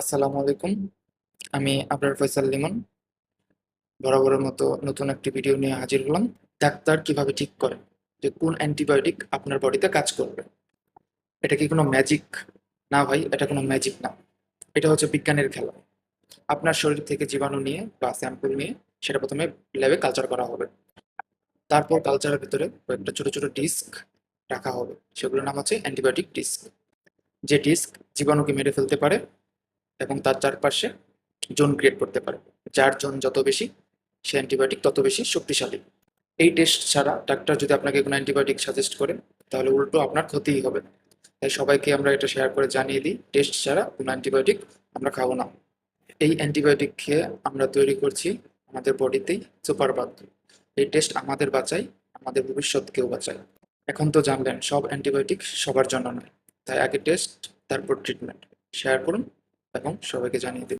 আসসালামু আলাইকুম। আমি আপনার ফয়সাল লিমন। বরাবরের মতো নতুন একটি ভিডিও নিয়ে হাজির হলাম। ডাক্তার কীভাবে ঠিক করে? যে কোন অ্যান্টিবায়োটিক আপনার বডিতে কাজ করবে? এটা কি কোনো ম্যাজিক? না ভাই, এটা কোনো ম্যাজিক না। এটা হচ্ছে বিজ্ঞানের খেলা। আপনার শরীর থেকে জীবাণু নিয়ে বা স্যাম্পল নিয়ে সেটা প্রথমে ল্যাবে কালচার করা হবে। তারপর কালচারের ভিতরে কয়েকটা ছোট ছোট ডিস্ক রাখা হবে। সেগুলোর নাম হচ্ছে অ্যান্টিবায়োটিক ডিস্ক যে ডিস্ক জীবাণুকে মেরে ফেলতে পারে এবং তার চারপাশে জোন ক্রিয়েট করতে পারে, যার জোন যত বেশি, সে অ্যান্টিবায়োটিক তত বেশি শক্তিশালী। এই টেস্ট ছাড়া ডাক্তার যদি আপনাকে কোনো অ্যান্টিবায়োটিক সাজেস্ট করে, তাহলে উল্টো আপনার ক্ষতিই হবে। তাই সবাইকে আমরা এটা শেয়ার করে জানিয়ে দিই, টেস্ট ছাড়া কোনো অ্যান্টিবায়োটিক আমরা খাব না। এই অ্যান্টিবায়োটিক খেয়ে আমরা তৈরি করছি আমাদের বডিতেই সুপার বাগ এই টেস্ট আমাদের বাঁচায়, আমাদের ভবিষ্যৎকেও বাঁচায়। এখন তো জানলেন, সব অ্যান্টিবায়োটিক সবার জন্য নয়। তাই আগে টেস্ট, তারপর ট্রিটমেন্ট শেয়ার করুন। এবং সবাইকে জানিয়ে দিন।